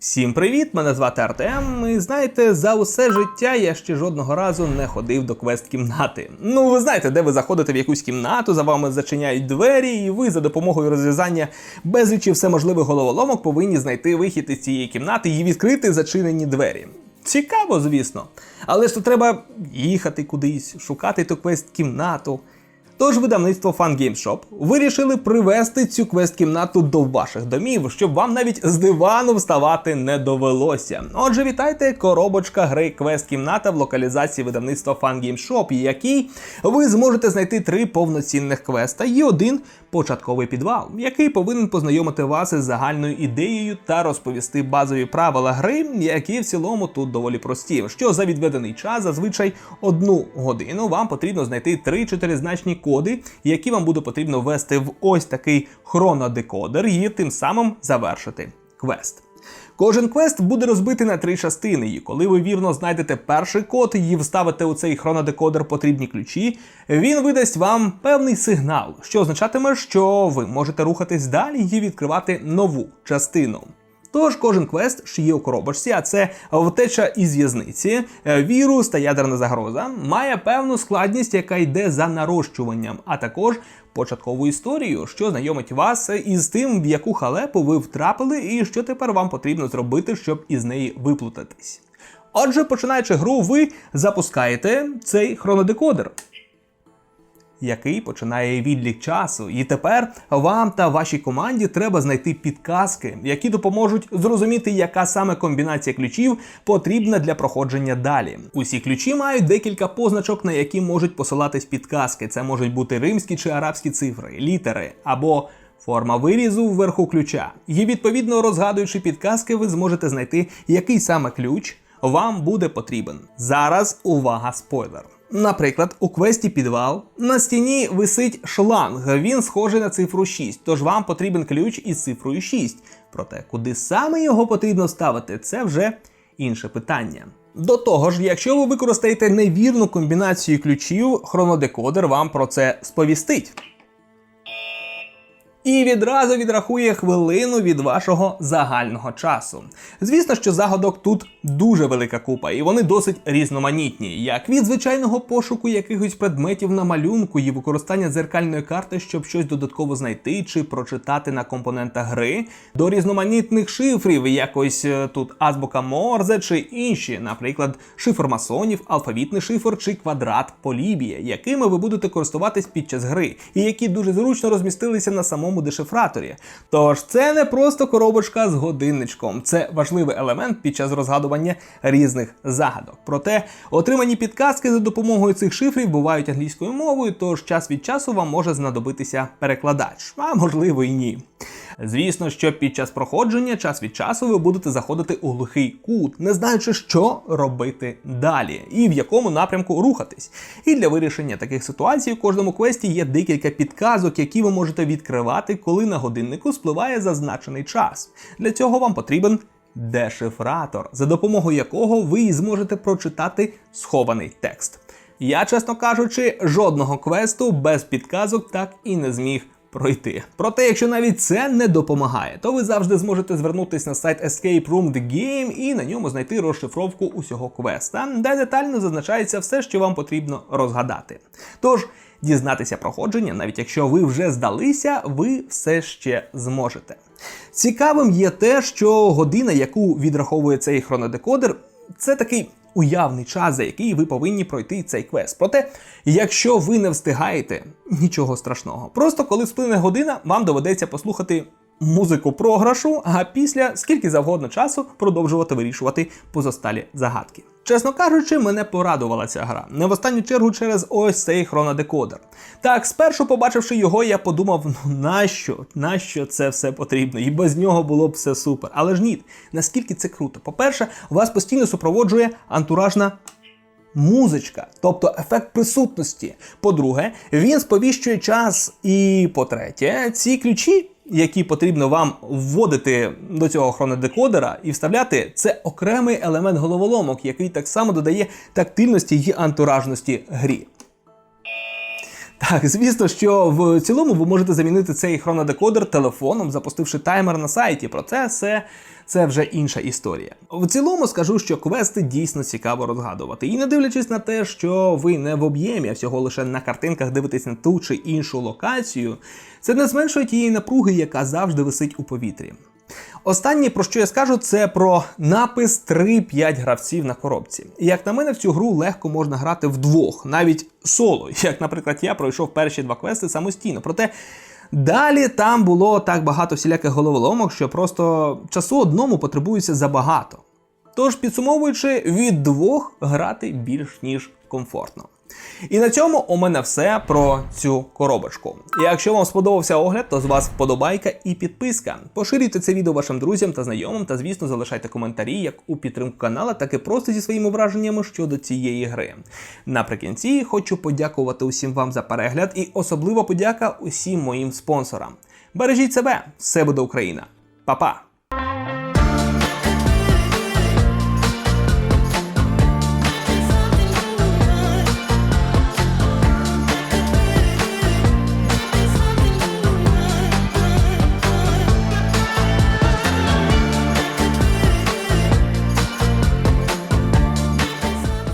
Всім привіт! Мене звати Артем. І знаєте, за усе життя я ще жодного разу не ходив до квест-кімнати. Ну, ви знаєте, де ви заходите в якусь кімнату, за вами зачиняють двері, і ви за допомогою розв'язання безлічі всеможливих головоломок повинні знайти вихід із цієї кімнати і відкрити зачинені двері. Цікаво, звісно. Але ж то треба їхати кудись, шукати ту квест-кімнату. Тож видавництво Fun Game Shop вирішили привести цю квест-кімнату до ваших домів, щоб вам навіть з дивану вставати не довелося. Отже, вітайте, коробочка гри квест-кімната в локалізації видавництва Fun Game Shop, якій ви зможете знайти три повноцінних квеста і один початковий підвал, який повинен познайомити вас із загальною ідеєю та розповісти базові правила гри, які в цілому тут доволі прості. Що за відведений час, зазвичай одну годину, вам потрібно знайти три чотиризначні коди, які вам буде потрібно ввести в ось такий хронодекодер і тим самим завершити квест. Кожен квест буде розбитий на три частини, і коли ви вірно знайдете перший код і вставите у цей хронодекодер потрібні ключі, він видасть вам певний сигнал, що означатиме, що ви можете рухатись далі і відкривати нову частину. Тож кожен квест, що є у коробочці, а це втеча із в'язниці, е, вірус та ядерна загроза, має певну складність, яка йде за нарощуванням, а також початкову історію, що знайомить вас із тим, в яку халепу ви втрапили, і що тепер вам потрібно зробити, щоб із неї виплутатись. Отже, починаючи гру, ви запускаєте цей хронодекодер який починає відлік часу. І тепер вам та вашій команді треба знайти підказки, які допоможуть зрозуміти, яка саме комбінація ключів потрібна для проходження далі. Усі ключі мають декілька позначок, на які можуть посилатись підказки. Це можуть бути римські чи арабські цифри, літери або. Форма вирізу вверху ключа. І відповідно розгадуючи підказки, ви зможете знайти, який саме ключ вам буде потрібен. Зараз увага, спойлер. Наприклад, у квесті підвал на стіні висить шланг, він схожий на цифру 6, тож вам потрібен ключ із цифрою 6. Проте, куди саме його потрібно ставити, це вже інше питання. До того ж, якщо ви використаєте невірну комбінацію ключів, хронодекодер вам про це сповістить. І відразу відрахує хвилину від вашого загального часу. Звісно, що загадок тут дуже велика купа, і вони досить різноманітні, як від звичайного пошуку якихось предметів на малюнку і використання дзеркальної карти, щоб щось додатково знайти чи прочитати на компонентах гри, до різноманітних шифрів, якось е, тут азбука Морзе чи інші, наприклад, шифр масонів, алфавітний шифр чи квадрат Полібія, якими ви будете користуватись під час гри, і які дуже зручно розмістилися на самому дешифраторі. Тож це не просто коробочка з годинничком, це важливий елемент під час розгадування різних загадок. Проте отримані підказки за допомогою цих шифрів бувають англійською мовою, тож час від часу вам може знадобитися перекладач, а можливо і ні. Звісно, що під час проходження час від часу ви будете заходити у глухий кут, не знаючи, що робити далі і в якому напрямку рухатись. І для вирішення таких ситуацій у кожному квесті є декілька підказок, які ви можете відкривати, коли на годиннику спливає зазначений час. Для цього вам потрібен дешифратор, за допомогою якого ви зможете прочитати схований текст. Я, чесно кажучи, жодного квесту без підказок так і не зміг пройти. Проте, якщо навіть це не допомагає, то ви завжди зможете звернутися на сайт Escape Room The Game і на ньому знайти розшифровку усього квеста, де детально зазначається все, що вам потрібно розгадати. Тож. Дізнатися проходження, навіть якщо ви вже здалися, ви все ще зможете. Цікавим є те, що година, яку відраховує цей хронодекодер, це такий уявний час, за який ви повинні пройти цей квест. Проте, якщо ви не встигаєте, нічого страшного. Просто коли сплине година, вам доведеться послухати музику програшу, а після скільки завгодно часу продовжувати вирішувати позосталі загадки. Чесно кажучи, мене порадувала ця гра. Не в останню чергу через ось цей хронодекодер. Так, спершу, побачивши його, я подумав: ну нащо? Нащо це все потрібно? І без нього було б все супер. Але ж ні, наскільки це круто. По-перше, вас постійно супроводжує антуражна. Музичка, тобто ефект присутності. По-друге, він сповіщує час. І по-третє, ці ключі які потрібно вам вводити до цього хронодекодера і вставляти, це окремий елемент головоломок, який так само додає тактильності й антуражності грі. Так, звісно, що в цілому ви можете замінити цей хронодекодер телефоном, запустивши таймер на сайті. Проте все це вже інша історія. В цілому скажу, що квести дійсно цікаво розгадувати. І не дивлячись на те, що ви не в об'ємі, а всього лише на картинках дивитесь на ту чи іншу локацію, це не зменшує тієї напруги, яка завжди висить у повітрі. Останнє, про що я скажу, це про напис 3-5 гравців на коробці. Як на мене, в цю гру легко можна грати вдвох, навіть соло. Як, наприклад, я пройшов перші два квести самостійно. Проте далі там було так багато всіляких головоломок, що просто часу одному потребується забагато. Тож, підсумовуючи, від двох грати більш ніж комфортно. І на цьому у мене все про цю коробочку. Якщо вам сподобався огляд, то з вас вподобайка і підписка. Поширюйте це відео вашим друзям та знайомим, та звісно залишайте коментарі як у підтримку канала, так і просто зі своїми враженнями щодо цієї гри. Наприкінці хочу подякувати усім вам за перегляд і особливо подяка усім моїм спонсорам. Бережіть себе, все буде Україна. Па-па!